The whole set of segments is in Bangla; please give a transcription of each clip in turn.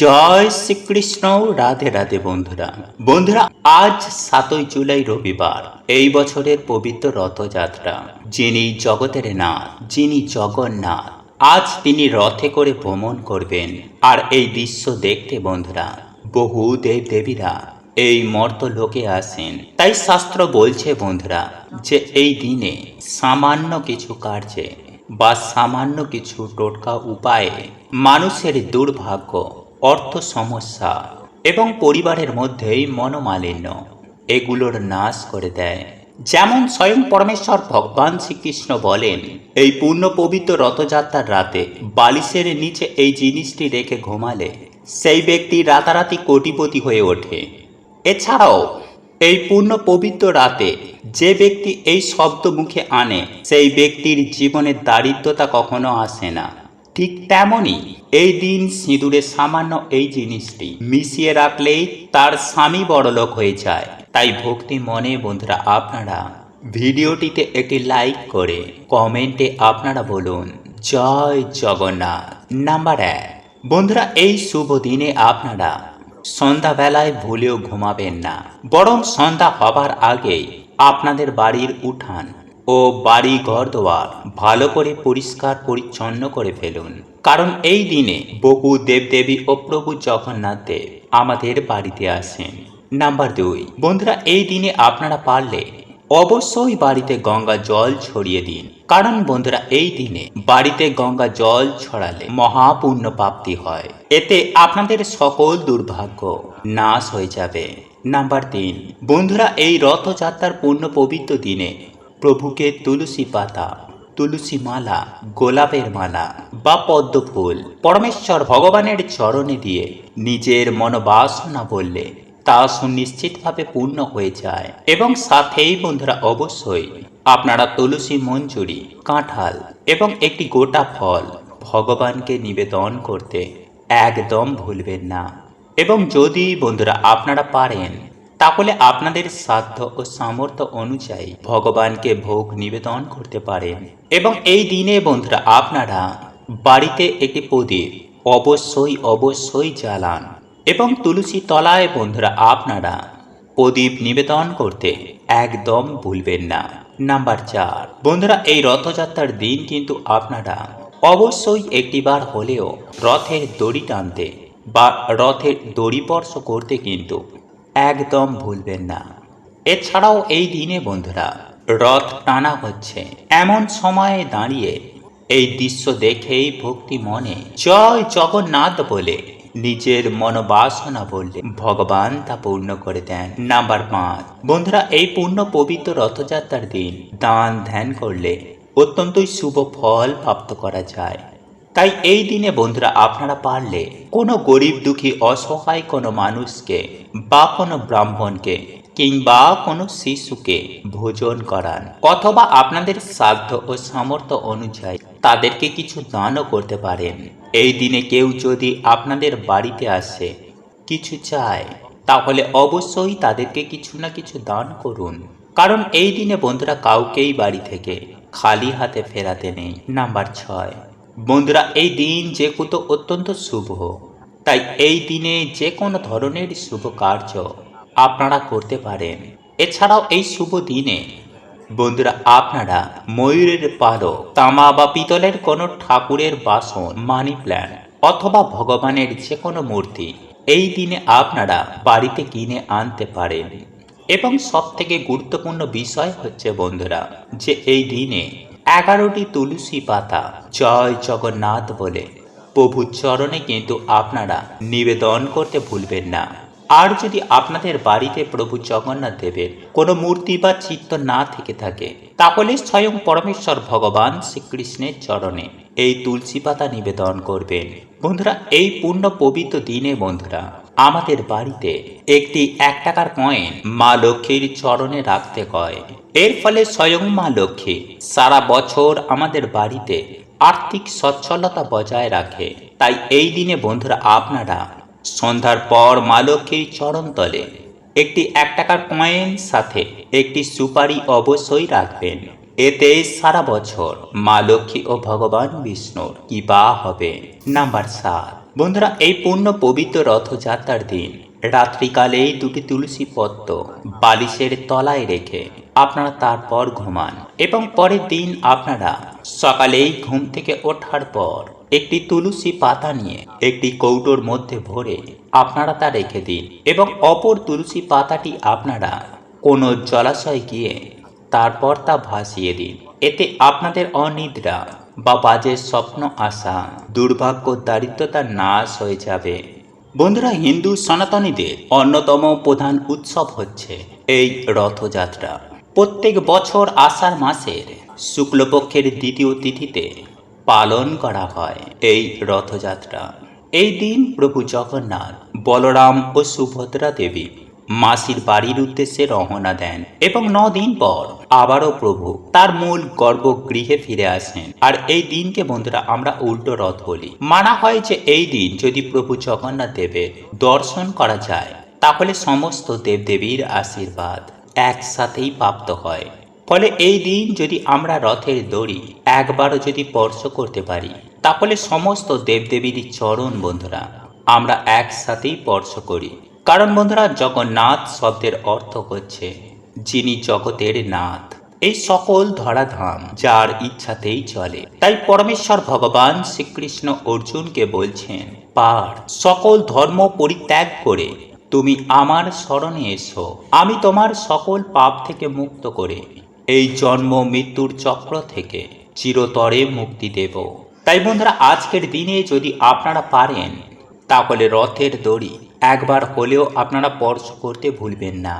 জয় শ্রীকৃষ্ণ, রাধে রাধে বন্ধুরা। বন্ধুরা, আজ সাতই জুলাই রবিবার, এই বছরের পবিত্র রথযাত্রা। যিনি জগতের নাথ, যিনি জগন্নাথ, আজ তিনি রথে করে ভ্রমণ করবেন। আর এই দৃশ্য দেখতে বন্ধুরা, বহু দেব দেবীরা এই মর্ত লোকে আসেন। তাই শাস্ত্র বলছে বন্ধুরা, যে এই দিনে সামান্য কিছু কার্যে বা সামান্য কিছু টোটকা উপায়ে মানুষের দুর্ভাগ্য অর্থ সমস্যা এবং পরিবারের মধ্যেই মনোমালিন্য, এগুলোর নাশ করে দেয়। যেমন স্বয়ং পরমেশ্বর ভগবান শ্রীকৃষ্ণ বলেন, এই পূর্ণ পবিত্র রথযাত্রার রাতে বালিশের নিচে এই জিনিসটি রেখে ঘুমালে সেই ব্যক্তি রাতারাতি কোটিপতি হয়ে ওঠে। এছাড়াও, এই পূর্ণ পবিত্র রাতে যে ব্যক্তি এই শব্দ মুখে আনে, সেই ব্যক্তির জীবনে দারিদ্রতা কখনো আসে না। ঠিক তেমনই এই দিন সিঁদুরে সামান্য এই জিনিসটি মিশিয়ে রাখলেই তার স্বামী বড়লোক হয়ে যায়। তাই ভক্তি মনে বন্ধুরা আপনারা ভিডিওটিতে একটি লাইক করে কমেন্টে আপনারা বলুন, জয় জগন্নাথ। নাম্বার এক। বন্ধুরা, এই শুভ দিনে আপনারা সন্ধ্যাবেলায় ভুলেও ঘুমাবেন না। বরং সন্ধ্যা হবার আগেই আপনাদের বাড়ির উঠান ও বাড়ি ঘর দোয়ার ভালো করে পরিষ্কার পরিচ্ছন্ন করে ফেলুন। কারণ এই দিনে বহু দেবদেবী ও প্রভু জগন্নাথ দেব আমাদের বাড়িতে আসেন। নাম্বার দুই, বন্ধুরা, এই দিনে আপনারা পারলে অবশ্যই বাড়িতে গঙ্গা জল ছড়িয়ে দিন। কারণ, বন্ধুরা, এই দিনে বাড়িতে গঙ্গা জল ছড়ালে মহাপুণ্য প্রাপ্তি হয়। এতে আপনাদের সকল দুর্ভাগ্য নাশ হয়ে যাবে। নাম্বার তিন, বন্ধুরা, এই রথযাত্রার পূর্ণ পবিত্র দিনে প্রভুকে তুলসী পাতা, তুলসী মালা, গোলাপের মালা বা পদ্ম ফুল পরমেশ্বর ভগবানের চরণে দিয়ে নিজের মনোবাসনা বললে তা সুনিশ্চিতভাবে পূর্ণ হয়ে যায়। এবং সাথেই বন্ধুরা, অবশ্যই আপনারা তুলসী মঞ্জুরি, কাঁঠাল এবং একটি গোটা ফল ভগবানকে নিবেদন করতে একদম ভুলবেন না। এবং যদি বন্ধুরা আপনারা পারেন তাহলে আপনাদের সাধ্য ও সামর্থ্য অনুযায়ী ভগবানকে ভোগ নিবেদন করতে পারেন। এবং এই দিনে বন্ধুরা, আপনারা বাড়িতে একটি প্রদীপ অবশ্যই অবশ্যই জ্বালান এবং তুলসী তলায় বন্ধুরা, আপনারা প্রদীপ নিবেদন করতে একদম ভুলবেন না। নাম্বার চার, বন্ধুরা, এই রথযাত্রার দিন কিন্তু আপনারা অবশ্যই একটিবার হলেও রথের দড়ি টানতে বা রথের দড়ি স্পর্শ করতে কিন্তু একদম ভুলবেন না। এছাড়াও এই দিনে বন্ধুরা, রথ টানা হচ্ছে। এমন সময়ে দাঁড়িয়ে এই দৃশ্য দেখেই ভক্তি মনে জয় জগন্নাথ বলে নিজের মনোবাসনা বললে ভগবান তা পূর্ণ করে দেন। নাম্বার পাঁচ, বন্ধুরা, এই পূর্ণ পবিত্র রথযাত্রার দিন দান ধ্যান করলে অত্যন্তই শুভ ফল প্রাপ্ত করা যায়। তাই এই দিনে বন্ধুরা আপনারা পারলে কোনো গরিব দুঃখী, অসহায় কোনো মানুষকে বা কোনো ব্রাহ্মণকে কিংবা কোনো শিশুকে ভোজন করান অথবা আপনাদের সাধ্য ও সামর্থ্য অনুযায়ী তাদেরকে কিছু দানও করতে পারেন। এই দিনে কেউ যদি আপনাদের বাড়িতে আসে কিছু চায়, তাহলে অবশ্যই তাদেরকে কিছু না কিছু দান করুন। কারণ এই দিনে বন্ধুরা কাউকেই বাড়ি থেকে খালি হাতে ফেরাতে নেই। নাম্বার ছয়। বন্ধুরা, এই দিন যে কুতো অত্যন্ত শুভ। তাই এই দিনে যে কোনো ধরনের শুভ কার্য আপনারা করতে পারেন। এছাড়াও এই শুভ দিনে, বন্ধুরা, আপনারা ময়ূরের পালক, তামা বা পিতলের কোনো ঠাকুরের বাসন মানি প্ল্যান্ট অথবা ভগবানের যে কোনো মূর্তি এই দিনে আপনারা বাড়িতে কিনে আনতে পারেন। এবং সব থেকে গুরুত্বপূর্ণ বিষয় হচ্ছে, বন্ধুরা, যে এই দিনে এগারোটি তুলসী পাতা জয় জগন্নাথ বলে। প্রভুর চরণে কিন্তু আপনারা নিবেদন করতে ভুলবেন না। আর যদি আপনাদের বাড়িতে প্রভু জগন্নাথ দেবের কোনো মূর্তি বা চিত্ত না থেকে থাকে, তাহলে স্বয়ং পরমেশ্বর ভগবান শ্রীকৃষ্ণের চরণে এই তুলসী পাতা নিবেদন করবেন। বন্ধুরা, এই পূর্ণ পবিত্র দিনে বন্ধুরা আমাদের বাড়িতে একটি এক টাকার কয়েন মা লক্ষ্মীর চরণে রাখতে হয় এর ফলে স্বয়ং মা লক্ষ্মী সারা বছর আমাদের বাড়িতে আর্থিক সচ্ছলতা বজায় রাখে। তাই এই দিনে বন্ধুরা আপনারা সন্ধ্যার পর মা লক্ষ্মীর চরণতলে একটি এক টাকার কয়েন সাথে একটি সুপারি অবশ্যই রাখবেন। এতে সারা বছর মা লক্ষ্মী ও ভগবান বিষ্ণুর কৃপা হবে। নাম্বার সাত। বন্ধুরা, এই পূর্ণ পবিত্র রথযাত্রার দিন রাত্রিকালে দুটি তুলসী পত্র বালিশের তলায় রেখে আপনারা তারপর ঘুমান এবং পরের দিন আপনারা সকালেই ঘুম থেকে ওঠার পর একটি তুলসী পাতা নিয়ে একটি কৌটোর মধ্যে ভরে আপনারা তা রেখে দিন এবং অপর তুলসী পাতাটি আপনারা কোনো জলাশয় গিয়ে তারপর তা ভাসিয়ে দিন। এতে আপনাদের অনিদ্রা বা বাজে স্বপ্ন আসা দুর্ভাগ্য, দারিদ্রতা নাশ হয়ে যাবে। বন্ধুরা, হিন্দু সনাতনীদের অন্যতম প্রধান উৎসব হচ্ছে এই রথযাত্রা। প্রত্যেক বছর আষাঢ় মাসের শুক্লপক্ষের দ্বিতীয় তিথিতে পালন করা হয় এই রথযাত্রা। এই দিন প্রভু জগন্নাথ বলরাম ও সুভদ্রা দেবী মাসির বাড়ির উদ্দেশ্যে রওনা দেন এবং দিন পর আবারও প্রভু তার মূল গর্ভগৃহে ফিরে আসেন। আর এই দিনকে বন্ধুরা আমরা উল্টো রথ বলি। মানা হয় যে এই দিন যদি প্রভু জগন্নাথ দেবের দর্শন করা যায়, তাহলে সমস্ত দেবদেবীর আশীর্বাদ একসাথেই প্রাপ্ত হয়। ফলে এই দিন যদি আমরা রথের দড়ি একবারও যদি স্পর্শ করতে পারি, তাহলে সমস্ত দেবদেবীর চরণ বন্ধুরা আমরা একসাথেই স্পর্শ করি। কারণ বন্ধুরা, জগন্নাথ শব্দের অর্থ হচ্ছে যিনি জগতের নাথ। এই সকল ধরাধাম যার ইচ্ছাতেই চলে। তাই পরমেশ্বর ভগবান শ্রীকৃষ্ণ অর্জুনকে বলছেন, পার, সকল ধর্ম পরিত্যাগ করে তুমি আমার স্মরণে এসো। আমি তোমার সকল পাপ থেকে মুক্ত করে এই জন্ম মৃত্যুর চক্র থেকে চিরতরে মুক্তি দেব। তাই বন্ধুরা, আজকের দিনে যদি আপনারা পারেন, তাহলে রথের দড়ি একবার হলেও আপনারা স্পর্শ করতে ভুলবেন না।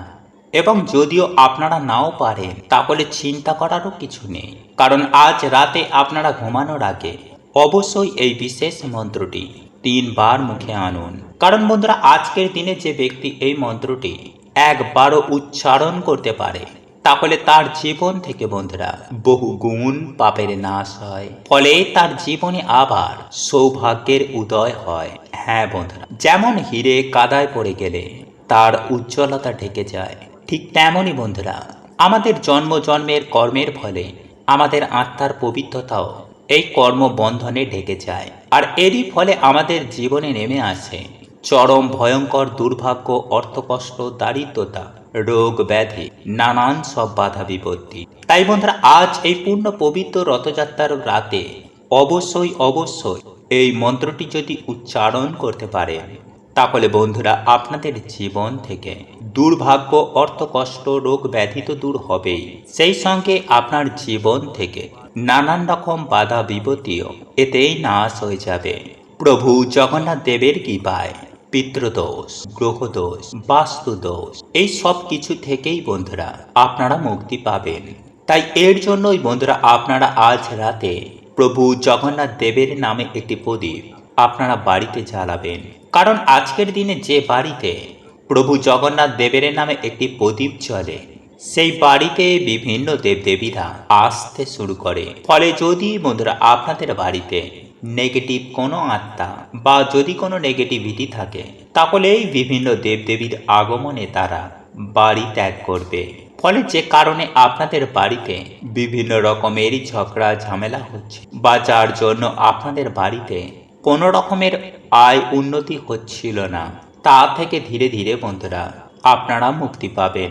এবং যদিও আপনারা নাও পারেন, তাহলে চিন্তা করারও কিছু নেই। কারণ আজ রাতে আপনারা ঘুমানোর আগে অবশ্যই এই বিশেষ মন্ত্রটি তিনবার মুখে আনুন। কারণ বন্ধুরা, আজকের দিনে যে ব্যক্তি এই মন্ত্রটি একবারও উচ্চারণ করতে পারে তাহলে তার জীবন থেকে বন্ধুরা, বহু গুণ পাপের নাশ হয়। ফলে তার জীবনে আবার সৌভাগ্যের উদয় হয়। হ্যাঁ বন্ধুরা, যেমন হিরে কাদায় পড়ে গেলে তার উজ্জ্বলতা ঢেকে যায়, ঠিক তেমনই বন্ধুরা, আমাদের জন্ম জন্মের কর্মের ফলে আমাদের আত্মার পবিত্রতাও এই কর্ম বন্ধনে ঢেকে যায়। আর এরই ফলে আমাদের জীবনে নেমে আসে চরম ভয়ঙ্কর দুর্ভাগ্য, অর্থকষ্ট, দারিদ্রতা রোগ ব্যাধি, নানান সব বাধা বিপত্তি। তাই বন্ধুরা, আজ এই পূর্ণ পবিত্র রথযাত্রার রাতে অবশ্যই অবশ্যই এই মন্ত্রটি যদি উচ্চারণ করতে পারে তাহলে বন্ধুরা আপনাদের জীবন থেকে দুর্ভাগ্য, অর্থ কষ্ট, রোগ ব্যাধি তো দূর হবেই। সেই সঙ্গে আপনার জীবন থেকে নানান রকম বাধা বিপত্তিও এতেই নাশ হয়ে যাবে। প্রভু জগন্নাথ দেবের কি পায় পিতৃদোষ, গ্রহদোষ, বাস্তুদোষ, এই সব কিছু থেকেই বন্ধুরা আপনারা মুক্তি পাবেন। তাই এর জন্যই বন্ধুরা আপনারা আজ রাতে প্রভু জগন্নাথ দেবের নামে একটি প্রদীপ আপনারা বাড়িতে জ্বালাবেন। কারণ আজকের দিনে যে বাড়িতে প্রভু জগন্নাথ দেবের নামে একটি প্রদীপ চলে সেই বাড়িতে বিভিন্ন দেবদেবীরা আসতে শুরু করে। ফলে যদি বন্ধুরা আপনাদের বাড়িতে নেগেটিভ কোনো আত্মা বা যদি কোনো নেগেটিভিটি থাকে তাহলে এই বিভিন্ন দেবদেবীর আগমনে তারা বাড়ি ত্যাগ করবে। ফলে যে কারণে আপনাদের বাড়িতে বিভিন্ন রকমের ঝগড়া, ঝামেলা হচ্ছে বা যার জন্য আপনাদের বাড়িতে কোনো রকমের আয় উন্নতি হচ্ছিল না, তা থেকে ধীরে ধীরে বন্ধুরা, আপনারা মুক্তি পাবেন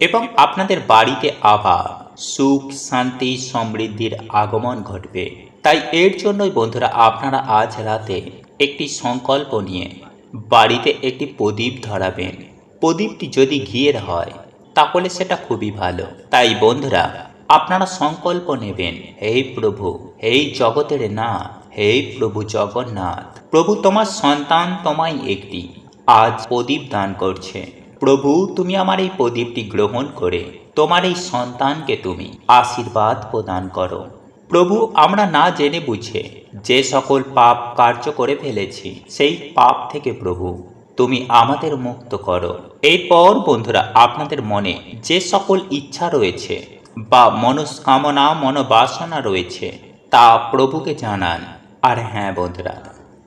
এবং আপনাদের বাড়িতে আবার সুখ, শান্তি, সমৃদ্ধির আগমন ঘটবে। তাই এর জন্যই বন্ধুরা আপনারা আজ রাতে একটি সংকল্প নিয়ে বাড়িতে একটি প্রদীপ ধরাবেন। প্রদীপটি যদি ঘিয়ের হয়, তাহলে সেটা খুবই ভালো। তাই বন্ধুরা, আপনারা সংকল্প নেবেন, হে প্রভু, হে জগতের না হে প্রভু জগন্নাথ। প্রভু তোমার সন্তান তোমায় একটি, আজ প্রদীপ দান করছে। প্রভু, তুমি আমার এই প্রদীপটি গ্রহণ করে তোমার এই সন্তানকে তুমি আশীর্বাদ প্রদান করো। প্রভু, আমরা না জেনে বুঝে যে সকল পাপ কার্য করে ফেলেছি, সেই পাপ থেকে প্রভু, তুমি আমাদের মুক্ত করো। এরপর, বন্ধুরা, আপনাদের মনে যে সকল ইচ্ছা রয়েছে বা মনস্কামনা, মনোবাসনা রয়েছে, তা প্রভুকে জানান। আর হ্যাঁ বন্ধুরা,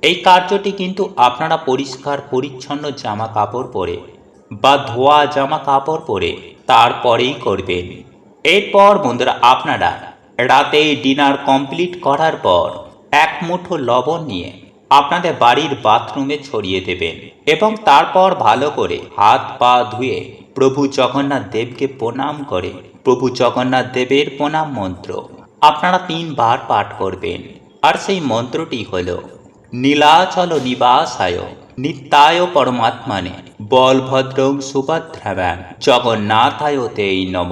এই কার্যটি কিন্তু আপনারা পরিষ্কার, পরিচ্ছন্ন জামা কাপড় পরে বা ধোয়া জামা কাপড় পরে তারপরেই করবেন। এরপর, বন্ধুরা, আপনারা রাতে ডিনার কমপ্লিট করার পর এক মুঠো লবণ নিয়ে আপনাদের বাড়ির বাথরুমে ছড়িয়ে দেবেন এবং তারপর ভালো করে হাত পা ধুয়ে প্রভু জগন্নাথ দেবকে প্রণাম করে। প্রভু জগন্নাথ দেবের প্রণাম মন্ত্র আপনারা তিনবার পাঠ করবেন। আর সেই মন্ত্রটি হল, নীলাচল নিবাসায় নিত্যায় পরমাত্মানে বলভদ্রং সুভদ্রাব্যাং জগন্নাথায় তেই নম।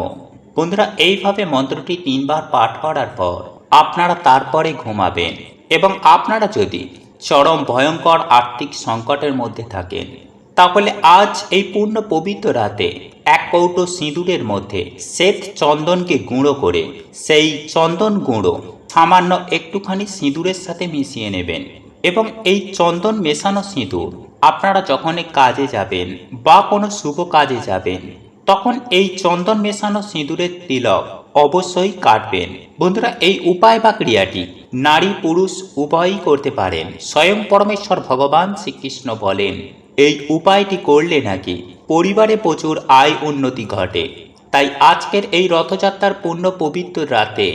বন্ধুরা, এইভাবে মন্ত্রটি তিনবার পাঠ করার পর আপনারা তারপরে ঘুমাবেন এবং আপনারা যদি চরম ভয়ঙ্কর আর্থিক সংকটের মধ্যে থাকেন, তাহলে আজ এই পূর্ণ পবিত্র রাতে এক কৌটো সিঁদুরের মধ্যে শ্বেত চন্দনকে গুঁড়ো করে সেই চন্দন গুঁড়ো সামান্য একটুখানি সিঁদুরের সাথে মিশিয়ে নেবেন এবং এই চন্দন মেশানো সিঁদুর আপনারা যখন কাজে যাবেন বা কোনো শুভ কাজে যাবেন তখন এই চন্দন মেশানো সিঁদুরের তিলক অবশ্যই কাটবেন। বন্ধুরা, এই উপায় বা ক্রিয়াটি নারী পুরুষ উভয়ই করতে পারেন। স্বয়ং পরমেশ্বর ভগবান শ্রীকৃষ্ণ বলেন, এই উপায়টি করলে নাকি পরিবারে প্রচুর আয় উন্নতি ঘটে। তাই আজকের এই রথযাত্রার পূর্ণ পবিত্র রাতে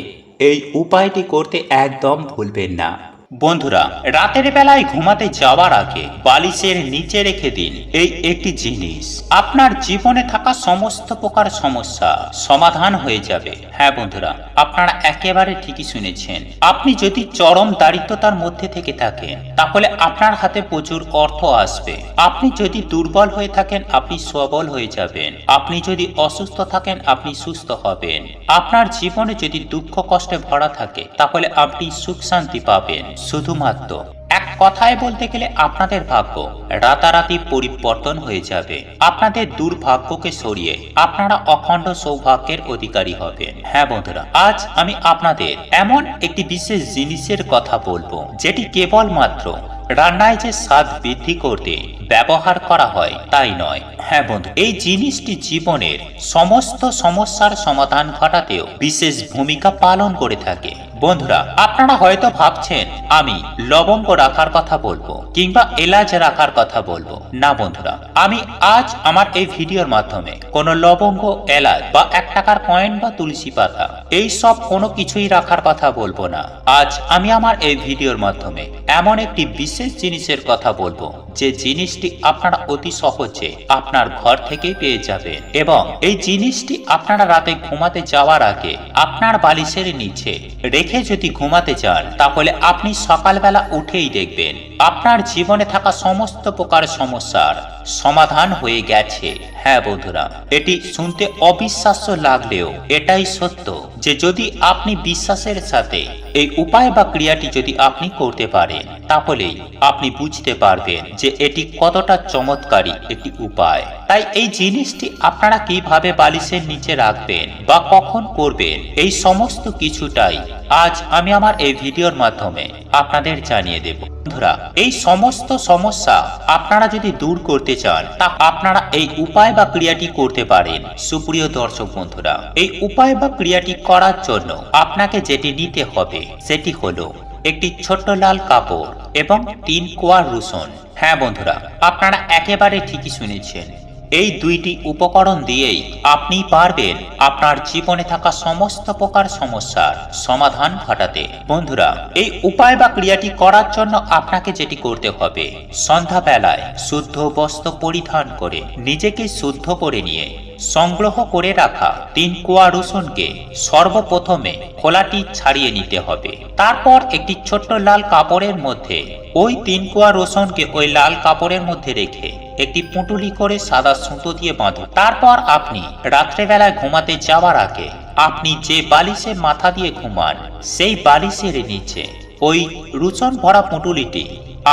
এই উপায়টি করতে একদম ভুলবেন না। বন্ধুরা, রাতের বেলায় ঘুমাতে যাওয়ার আগে বালিশের নিচে রেখে দিন এই একটি জিনিস। আপনার জীবনে থাকা সমস্ত প্রকার সমস্যা সমাধান হয়ে যাবে। হ্যাঁ বন্ধুরা, আপনারা একেবারে ঠিকই শুনেছেন। আপনি যদি চরম দারিদ্রতার মধ্যে থেকে থাকেন, তাহলে আপনার হাতে প্রচুর অর্থ আসবে। আপনি যদি দুর্বল হয়ে থাকেন, আপনি সবল হয়ে যাবেন। আপনি যদি অসুস্থ থাকেন, আপনি সুস্থ হবেন। আপনার জীবনে যদি দুঃখ কষ্টে ভরা থাকে, তাহলে আপনি সুখ শান্তি পাবেন। শুধুমাত্র। এক কথায় বলতে গেলে আপনাদের ভাগ্য রাতারাতি পরিবর্তন হয়ে যাবে। আপনাদের দুর্ভাগ্যকে সরিয়ে আপনারা অখণ্ড সৌভাগ্যের অধিকারী হবেন। হ্যাঁ বন্ধুরা, আজ আমি আপনাদের এমন একটি বিশেষ জিনিসের কথা বলব, যেটি কেবলমাত্র রান্নায় যে স্বাদ বৃদ্ধি করতে ব্যবহার করা হয় তাই নয়। হ্যাঁ বন্ধু, এই জিনিসটি জীবনের সমস্ত সমস্যার সমাধান ঘটাতেও বিশেষ ভূমিকা পালন করে থাকে। বন্ধুরা, আপনারা হয়তো ভাবছেন, আমি লবঙ্গ রাখার কথা বলব, কিংবা এলাচ রাখার কথা বলব। না বন্ধুরা, আমি আজ আমার এই ভিডিওর মাধ্যমে কোনো লবঙ্গ, এলাচ বা এক টাকার কয়েন বা তুলসী পাতা, এই সব কোনো কিছুই রাখার কথা বলব না। আজ আমি আমার এই ভিডিওর মাধ্যমে এমন একটি বিশেষ জিনিসের কথা বলব যে জিনিসটি আপনারা অতি সহজে আপনার ঘর থেকেই পেয়ে যাবেন এবং এই জিনিসটি আপনারা রাতে ঘুমাতে যাওয়ার আগে আপনার বালিশের নিচে রেখে যদি ঘুমাতে চান তাহলে আপনি সকালবেলা উঠেই দেখবেন আপনার জীবনে থাকা সমস্ত প্রকার সমস্যার সমাধান হয়ে গেছে। হ্যাঁ বন্ধুরা, এটি শুনতে অবিশ্বাস্য লাগলেও এটাই সত্য যে যদি আপনি বিশ্বাসের সাথে এই উপায় বা ক্রিয়াটি যদি আপনি করতে পারেন, তাহলেই আপনি বুঝতে পারবেন যে এটি কতটা চমৎকারী একটি উপায়। তাই এই জিনিসটি আপনারা কীভাবে বালিশের নিচে রাখবেন বা কখন করবেন, এই সমস্ত কিছুটাই আজ আমি আমার এই ভিডিওর মাধ্যমে আপনাদের জানিয়ে দেব। বন্ধুরা, এই সমস্ত সমস্যা আপনারা যদি দূর করতে চান, তা আপনারা এই উপায় বা ক্রিয়াটি করতে পারেন। সুপ্রিয় দর্শক বন্ধুরা, এই উপায় বা ক্রিয়াটি করার জন্য আপনাকে যেটি নিতে হবে, সেটি হলো একটি ছোট্ট লাল কাপড় এবং তিন কোয়ার রসুন হ্যাঁ বন্ধুরা, আপনারা একেবারে ঠিকই শুনেছেন। এই দুইটি উপকরণ দিয়েই আপনি পারবেন আপনার জীবনে থাকা সমস্ত প্রকার সমস্যার সমাধান ঘটাতে। বন্ধুরা, এই উপায় বা ক্রিয়াটি করার জন্য আপনাকে যেটি করতে হবে, সন্ধ্যাবেলায় শুদ্ধ বস্ত্র পরিধান করে নিজেকে শুদ্ধ করে নিয়ে সংগ্রহ করে রাখা তিন কোয়া রসুনকে সর্বপ্রথমে খোলাটি ছাড়িয়ে নিতে হবে। তারপর একটি ছোট্ট লাল কাপড়ের মধ্যে ওই তিন কোয়া রসুনকে ওই লাল কাপড়ের মধ্যে রেখে একটি পুঁটুলি করে সাদা সুতো দিয়ে বাঁধুন তারপর আপনি রাত্রেবেলায় ঘুমাতে যাওয়ার আগে আপনি যে বালিশে মাথা দিয়ে ঘুমান, সেই বালিশের নিচে ওই রুচন ভরা পুঁটুলিটি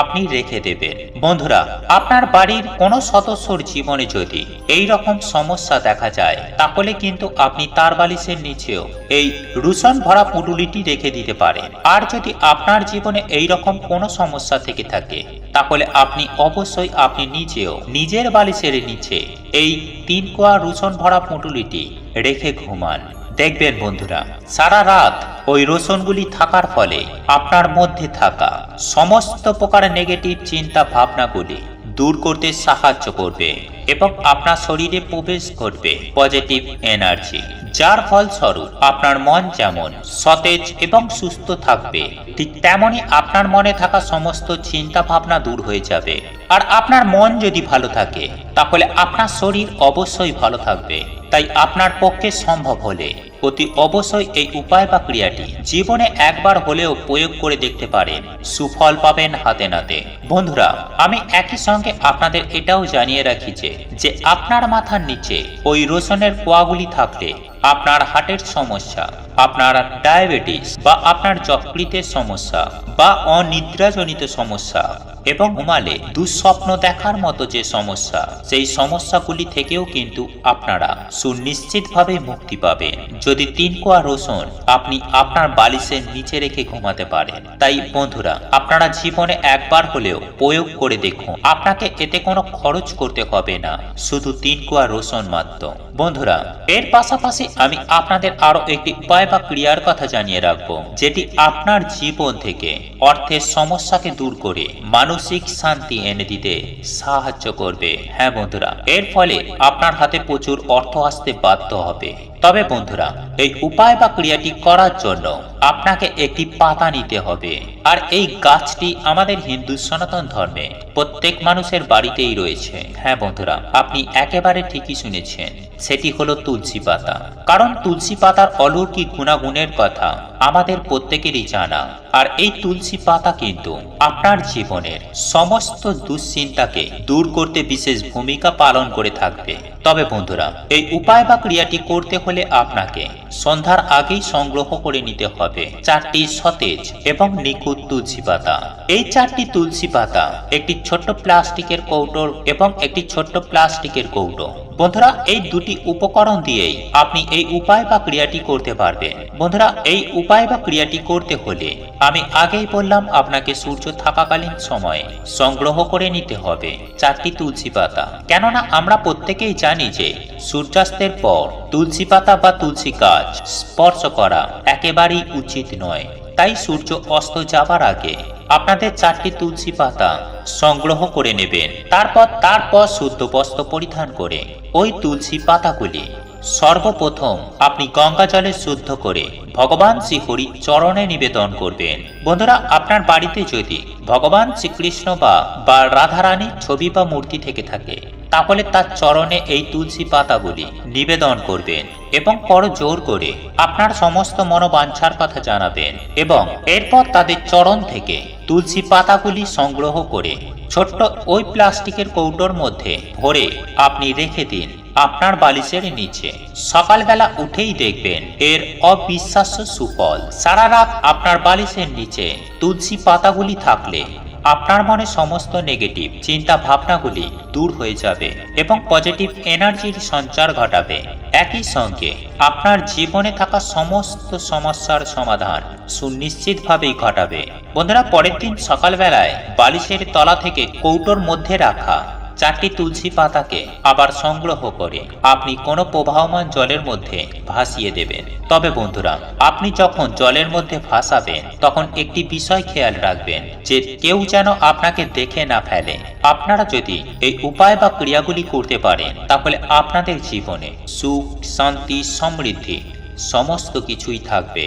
আপনি রেখে দেবেন। বন্ধুরা, আপনার বাড়ির কোনো সদস্যর জীবনে যদি এই রকম সমস্যা দেখা যায়, তাহলে কিন্তু আপনি তার বালিশের নিচেও এই রুশন ভরা পুটুলিটি রেখে দিতে পারেন। আর যদি আপনার জীবনে এই রকম কোনো সমস্যা থেকে থাকে, তাহলে আপনি অবশ্যই আপনি নিজেও নিজের বালিশের নিচে এই তিন কোয়া রুশন ভরা পুটুলিটি রেখে ঘুমান। দেখবেন বন্ধুরা, সারা রাত ওই রোশনগুলি থাকার ফলে আপনার মধ্যে থাকা সমস্ত প্রকার নেগেটিভ চিন্তা ভাবনাগুলি দূর করতে সাহায্য করবে। এবং আপনার শরীরে প্রবেশ ঘটবে পজিটিভ এনার্জি যার ফলস্বরূপ আপনার মন যেমন সতেজ এবং সুস্থ থাকবে, ঠিক তেমনই আপনার মনে থাকা সমস্ত চিন্তা ভাবনা দূর হয়ে যাবে। আর আপনার মন যদি ভালো থাকে, তাহলে আপনার শরীর অবশ্যই ভালো থাকবে। তাই আপনার পক্ষে সম্ভব হলে অতি অবশ্যই এই উপায় বা ক্রিয়াটি জীবনে একবার হলেও প্রয়োগ করে দেখতে পারেন। সুফল পাবেন হাতে নাতে। বন্ধুরা, আমি একই সঙ্গে আপনাদের এটাও জানিয়ে রাখি যে যে আপনার মাথার নিচে ওই রোশনের কোয়াগুলি থাকলে আপনার হার্টের সমস্যা, আপনার ডায়াবেটিস বা আপনার যকৃতের সমস্যা বা অনিদ্রাজনিত সমস্যা। এবং ঘুমালে দুঃস্বপ্ন দেখার মতো যে সমস্যা, সেই সমস্যাগুলি থেকেও কিন্তু আপনারা সুনিশ্চিতভাবে মুক্তি পাবেন। যদি তিন কোয়া রসুন আপনি আপনার বালিশের নিচে রেখে ঘুমাতে পারেন। তাই বন্ধুরা, আপনারা জীবনে একবার হলেও প্রয়োগ করে দেখুন। আপনাকে এতে কোনো খরচ করতে হবে না, শুধু তিন কোয়া রসুন মাত্র। বন্ধুরা, এর পাশাপাশি আমি আপনাদের আরও একটি উপায় বা ক্রিয়ার কথা জানিয়ে রাখব, যেটি আপনার জীবন থেকে অর্থের সমস্যাকে দূর করে মানসিক শান্তি এনে দিতে সাহায্য করবে। হ্যাঁ বন্ধুরা, এর ফলে আপনার হাতে প্রচুর অর্থ আসতে বাধ্য হবে। তবে বন্ধুরা, এই উপায় বা ক্রিয়াটি করার জন্য আপনাকে একটি পাতা নিতে হবে। আর এই গাছটি আমাদের হিন্দু সনাতন ধর্মে প্রত্যেক মানুষের বাড়িতেই রয়েছে। হ্যাঁ বন্ধুরা, আপনি একেবারে ঠিকই শুনেছেন, সেটি হলো তুলসী পাতা। কারণ তুলসী পাতার অলৌকিক গুণাগুণের কথা আমাদের প্রত্যেকেরই জানা। আর এই তুলসী পাতা কিন্তু আপনার জীবনের সমস্ত দুশ্চিন্তাকে দূর করতে বিশেষ ভূমিকা পালন করে থাকবে। তবে বন্ধুরা, এই উপায় বা ক্রিয়াটি করতে হলে আপনাকে সন্ধ্যার আগেই সংগ্রহ করে নিতে হবে। চারটি সতেজ এবং নিখুঁত তুলসী পাতা। এই চারটি তুলসী পাতা একটি ছোট্ট প্লাস্টিকের কৌটোর এবং একটি ছোট্ট প্লাস্টিকের কৌটো। বন্ধুরা, এই দুটি উপকরণ দিয়েই আপনি এই উপায় বা ক্রিয়াটি করতে পারবেন। বন্ধুরা, এই উপায় বা ক্রিয়াটি করতে হলে আমি আগেই বললাম আপনাকে সূর্য থাকাকালীন সময়ে সংগ্রহ করে নিতে হবে চারটি তুলসী পাতা। কেননা আমরা প্রত্যেকেই জানি যে সূর্যাস্তের পর তুলসী পাতা বা তুলসী গাছ স্পর্শ করা একেবারেই উচিত নয়। তাই সূর্য অস্ত যাবার আগে আপনাদের চারটি তুলসি পাতা সংগ্রহ করে নেবেন। তারপর তারপর শুদ্ধ বস্ত্র পরিধান করে ওই তুলসী পাতাগুলি সর্বপ্রথম আপনি গঙ্গা জলে শুদ্ধ করে ভগবান শ্রীহরি চরণে নিবেদন করবেন। বন্ধুরা, আপনার বাড়িতে যদি ভগবান শ্রীকৃষ্ণ বা রাধারানীর ছবি বা মূর্তি থেকে থাকে তাহলে তার চরণে এই তুলসী পাতাগুলি নিবেদন করবেন এবং পর জোর করে আপনার সমস্ত মনোবাঞ্ছার কথা জানাবেন এবং এরপর তাদের চরণ থেকে তুলসী পাতাগুলি সংগ্রহ করে ছোট্ট ওই প্লাস্টিকের কৌটোর মধ্যে ভরে আপনি রেখে দিন আপনার বালিশের নিচে। সকালবেলা উঠেই দেখবেন এর অবিশ্বাস্য সুফল। সারা রাত আপনার বালিশের নিচে তুলসী পাতাগুলি থাকলে আপনার মনে সমস্ত নেগেটিভ চিন্তা ভাবনাগুলি দূর হয়ে যাবে এবং পজিটিভ এনার্জির সঞ্চার ঘটাবে। একই সঙ্গে আপনার জীবনে থাকা সমস্ত সমস্যার সমাধান সুনিশ্চিতভাবেই ঘটাবে। বন্ধুরা, পরের দিন সকালবেলায় বালিশের তলা থেকে কৌটোর মধ্যে রাখা চারটি তুলসী পাতাকে আবার সংগ্রহ করে আপনি কোনো প্রবাহমান জলের মধ্যে ভাসিয়ে দেবেন। তবে বন্ধুরা, আপনি যখন জলের মধ্যে ভাসাবেন, তখন একটি বিষয় খেয়াল রাখবেন যে কেউ যেন আপনাকে দেখে না ফেলে। আপনারা যদি এই উপায় বা ক্রিয়াগুলি করতে পারেন, তাহলে আপনাদের জীবনে সুখ, শান্তি, সমৃদ্ধি সমস্ত কিছুই থাকবে।